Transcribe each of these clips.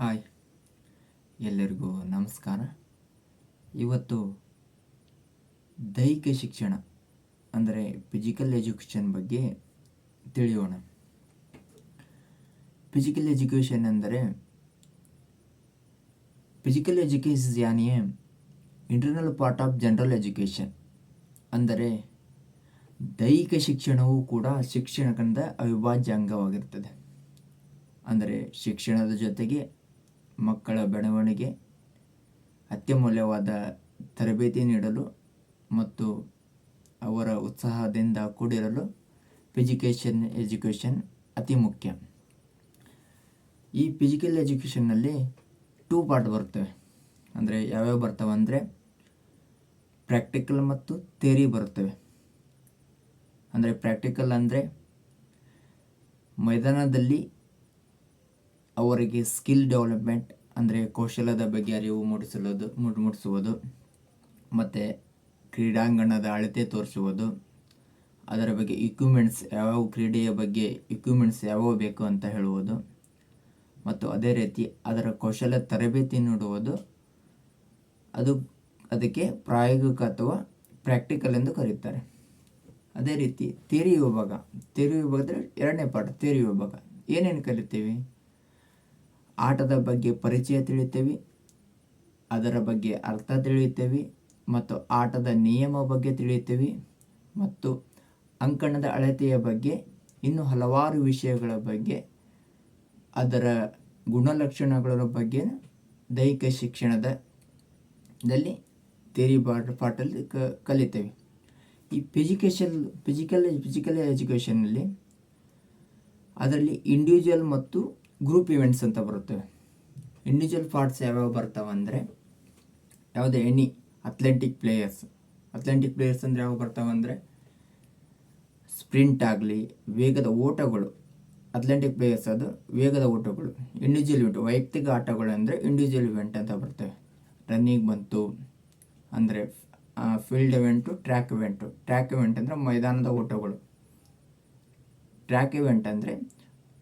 Hi. ಎಲ್ಲರಿಗೂ ನಮಸ್ಕಾರ. ಇವತ್ತು ದೈಹಿಕ ಶಿಕ್ಷಣ, ಅಂದರೆ ಫಿಸಿಕಲ್ ಎಜುಕೇಷನ್ ಬಗ್ಗೆ ತಿಳಿಯೋಣ. ಫಿಜಿಕಲ್ ಎಜುಕೇಷನ್ ಅಂದರೆ physical education ಯಾನಿಯೇ internal part of general education ಅಂದರೆ ದೈಹಿಕ ಶಿಕ್ಷಣವೂ ಕೂಡ ಶಿಕ್ಷಣದ ಅವಿಭಾಜ್ಯ ಅಂಗವಾಗಿರ್ತದೆ. ಅಂದರೆ ಶಿಕ್ಷಣದ ಜೊತೆಗೆ ಮಕ್ಕಳ ಬೆಳವಣಿಗೆ ಅತ್ಯಮೂಲ್ಯವಾದ ತರಬೇತಿ ನೀಡಲು ಮತ್ತು ಅವರ ಉತ್ಸಾಹದಿಂದ ಕೂಡಿರಲು ಫಿಜಿಕೇಷನ್ ಎಜುಕೇಷನ್ ಅತಿ ಮುಖ್ಯ. ಈ ಫಿಸಿಕಲ್ ಎಜುಕೇಷನ್ನಲ್ಲಿ ಟೂ ಪಾರ್ಟ್ ಬರ್ತವೆ ಅಂದರೆ ಯಾವ್ಯಾವ ಬರ್ತವೆ ಅಂದರೆ ಪ್ರಾಕ್ಟಿಕಲ್ ಮತ್ತು ಥೇರಿ ಬರುತ್ತವೆ. ಅಂದರೆ ಪ್ರಾಕ್ಟಿಕಲ್ ಅಂದರೆ ಮೈದಾನದಲ್ಲಿ ಅವರಿಗೆ ಸ್ಕಿಲ್ ಡೆವಲಪ್ಮೆಂಟ್ ಅಂದರೆ ಕೌಶಲ್ಯದ ಬಗ್ಗೆ ಅರಿವು ಮೂಡಿಸಲೋದು ಮೂಡಿಸುವುದು, ಮತ್ತು ಕ್ರೀಡಾಂಗಣದ ಅಳತೆ ತೋರಿಸುವುದು, ಅದರ ಬಗ್ಗೆ ಇಕ್ವಿಪ್ಮೆಂಟ್ಸ್ ಯಾವ್ಯಾವ ಕ್ರೀಡೆಯ ಬಗ್ಗೆ ಇಕ್ವಿಪ್ಮೆಂಟ್ಸ್ ಯಾವ್ಯಾವ ಬೇಕು ಅಂತ ಹೇಳುವುದು, ಮತ್ತು ಅದೇ ರೀತಿ ಅದರ ಕೌಶಲ್ಯ ತರಬೇತಿ ನೀಡುವುದು, ಅದು ಅದಕ್ಕೆ ಪ್ರಾಯೋಗಿಕ ಅಥವಾ ಪ್ರಾಕ್ಟಿಕಲ್ ಎಂದು ಕರೆಯುತ್ತಾರೆ. ಅದೇ ರೀತಿ ತೇರಿ ವಿಭಾಗ. ತೇರಿ ವಿಭಾಗದಲ್ಲಿ ಎರಡನೇ ಪಾಠ ತೇರಿ ವಿಭಾಗ. ಏನೇನು ಕಲಿತೀವಿ? ಆಟದ ಬಗ್ಗೆ ಪರಿಚಯ ತಿಳಿಯುತ್ತೇವೆ ಅದರ ಬಗ್ಗೆ ಅರ್ಥ ತಿಳಿಯುತ್ತೇವೆ ಮತ್ತು ಆಟದ ನಿಯಮ ಬಗ್ಗೆ ತಿಳಿಯುತ್ತೇವೆ ಮತ್ತು ಅಂಕಣದ ಅಳತೆಯ ಬಗ್ಗೆ ಇನ್ನು ಹಲವಾರು ವಿಷಯಗಳ ಬಗ್ಗೆ, ಅದರ ಗುಣಲಕ್ಷಣಗಳ ಬಗ್ಗೆ ದೈಹಿಕ ಶಿಕ್ಷಣದ ದಲ್ಲಿ ತೇರಿ ಪಾಠ ಪಾಠಲ್ಲಿ ಕ ಕಲಿತೇವೆ. ಈ ಫಿಸಿಕೇಷನ್ ಫಿಸಿಕಲ್ ಫಿಸಿಕಲ್ ಎಜುಕೇಷನಲ್ಲಿ ಅದರಲ್ಲಿ ಇಂಡಿವಿಜುವಲ್ ಮತ್ತು ಗ್ರೂಪ್ ಇವೆಂಟ್ಸ್ ಅಂತ ಬರುತ್ತವೆ. ಇಂಡಿವಿಜುವಲ್ ಪಾರ್ಟ್ಸ್ ಯಾವ್ಯಾವ ಬರ್ತಾವೆ ಅಂದರೆ, ಯಾವುದೇ any athletic players athletic players ಅಂದರೆ ಯಾವ ಬರ್ತಾವೆ ಅಂದರೆ ಸ್ಪ್ರಿಂಟ್ ಆಗಲಿ, ವೇಗದ ಓಟಗಳು ಅಥ್ಲೆಟಿಕ್ ಪ್ಲೇಯರ್ಸ್ ಅದು ವೇಗದ ಓಟಗಳು ಇಂಡಿವಿಜುವಲ್ ಇವೆಂಟ್ ವೈಯಕ್ತಿಕ ಆಟಗಳು ಅಂದರೆ ಇಂಡಿವಿಜುವಲ್ ಇವೆಂಟ್ ಅಂತ ಬರ್ತವೆ. ರನ್ನಿಂಗ್ ಬಂತು, ಅಂದರೆ field event track event track event ಅಂದರೆ ಮೈದಾನದ ಓಟಗಳು. ಟ್ರ್ಯಾಕ್ ಇವೆಂಟ್ ಅಂದರೆ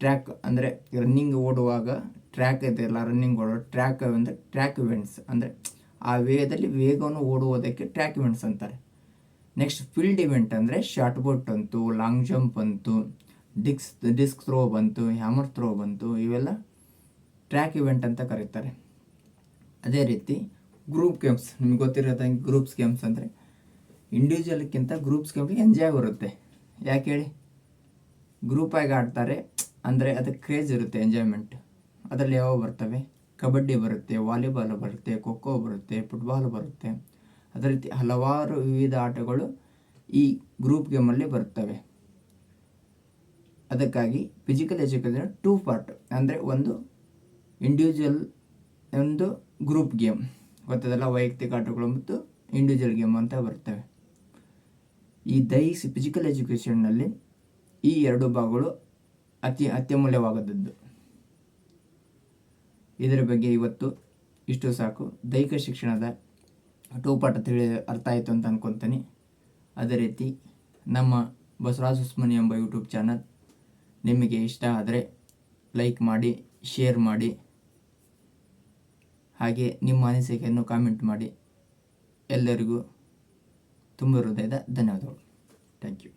ಟ್ರ್ಯಾಕ್ ಅಂದರೆ ರನ್ನಿಂಗ್ ಓಡುವಾಗ ಟ್ರ್ಯಾಕ್ ಇದೆಯಲ್ಲ ರನ್ನಿಂಗ್ ಓಡೋ ಟ್ರ್ಯಾಕ್ ಅಂದರೆ ಟ್ರ್ಯಾಕ್ ಇವೆಂಟ್ಸ್ ಅಂದರೆ ಆ ವೇಗದಲ್ಲಿ ವೇಗವನ್ನು ಓಡುವುದಕ್ಕೆ ಟ್ರ್ಯಾಕ್ ಇವೆಂಟ್ಸ್ ಅಂತಾರೆ. ನೆಕ್ಸ್ಟ್ ಫೀಲ್ಡ್ ಇವೆಂಟ್ ಅಂದರೆ ಶಾರ್ಟ್ ಬೋಟ್ ಅಂತು ಲಾಂಗ್ ಜಂಪ್ ಅಂತು ಡಿಕ್ಸ್ ಡಿಸ್ಕ್ ಥ್ರೋ ಬಂತು ಹ್ಯಾಮರ್ ಥ್ರೋ ಬಂತು, ಇವೆಲ್ಲ ಟ್ರ್ಯಾಕ್ ಇವೆಂಟ್ ಅಂತ ಕರೀತಾರೆ. ಅದೇ ರೀತಿ ಗ್ರೂಪ್ ಗೇಮ್ಸ್ ನಿಮ್ಗೆ ಗೊತ್ತಿರೋದಂಗೆ ಗ್ರೂಪ್ಸ್ ಗೇಮ್ಸ್ ಅಂದರೆ ಇಂಡಿವಿಜುವಲ್ಕ್ಕಿಂತ ಗ್ರೂಪ್ಸ್ ಗೇಮ್ಗೆ ಎಂಜಾಯ್ ಬರುತ್ತೆ. ಯಾಕೆ ಹೇಳಿ? ಗ್ರೂಪಾಗಿ ಆಡ್ತಾರೆ. ಅಂದರೆ ಅದಕ್ಕೆ ಕ್ರೇಜ್ ಇರುತ್ತೆ ಎಂಜಾಯ್ಮೆಂಟ್ ಅದರಲ್ಲಿ ಯಾವ ಬರ್ತವೆ? ಕಬಡ್ಡಿ ಬರುತ್ತೆ, ವಾಲಿಬಾಲ್ ಬರುತ್ತೆ ಖೋ ಬರುತ್ತೆ ಫುಟ್ಬಾಲ್ ಬರುತ್ತೆ. ಅದೇ ರೀತಿ ಹಲವಾರು ವಿವಿಧ ಆಟಗಳು ಈ ಗ್ರೂಪ್ ಗೇಮಲ್ಲಿ ಬರುತ್ತವೆ ಅದಕ್ಕಾಗಿ ಫಿಸಿಕಲ್ ಎಜುಕೇಷನ್ ಟೂ ಪಾರ್ಟ್ ಅಂದರೆ ಒಂದು ಇಂಡಿವಿಜುವಲ್ ಒಂದು ಗ್ರೂಪ್ ಗೇಮ್ ಗೊತ್ತದಲ್ಲ ವೈಯಕ್ತಿಕ ಆಟಗಳು ಮತ್ತು ಇಂಡಿವಿಜುವಲ್ ಗೇಮ್ ಅಂತ ಬರ್ತವೆ. ಈ ದೈಹಿಕ ಫಿಸಿಕಲ್ ಎಜುಕೇಷನ್ನಲ್ಲಿ ಈ ಎರಡು ಭಾಗಗಳು ಅತಿ ಅತ್ಯಮೂಲ್ಯವಾದದ್ದು ಇದರ ಬಗ್ಗೆ ಇವತ್ತು ಇಷ್ಟು ಸಾಕು. ದೈಹಿಕ ಶಿಕ್ಷಣದ ಟೋಪಾಟ ತಿಳಿ ಅರ್ಥ ಆಯಿತು ಅಂತ ಅನ್ಕೊತೀನಿ. ಅದೇ ರೀತಿ ನಮ್ಮ ಬಸವರಾಜ ಉಸ್ಮನಿ ಎಂಬ ಯೂಟ್ಯೂಬ್ ಚಾನಲ್ ನಿಮಗೆ ಇಷ್ಟ ಆದರೆ ಲೈಕ್ ಮಾಡಿ, ಶೇರ್ ಮಾಡಿ. ಹಾಗೆ ನಿಮ್ಮ ಅನಿಸಿಕೆಯನ್ನು ಕಾಮೆಂಟ್ ಮಾಡಿ. ಎಲ್ಲರಿಗೂ ತುಂಬ ಹೃದಯದ ಧನ್ಯವಾದಗಳು. Thank you.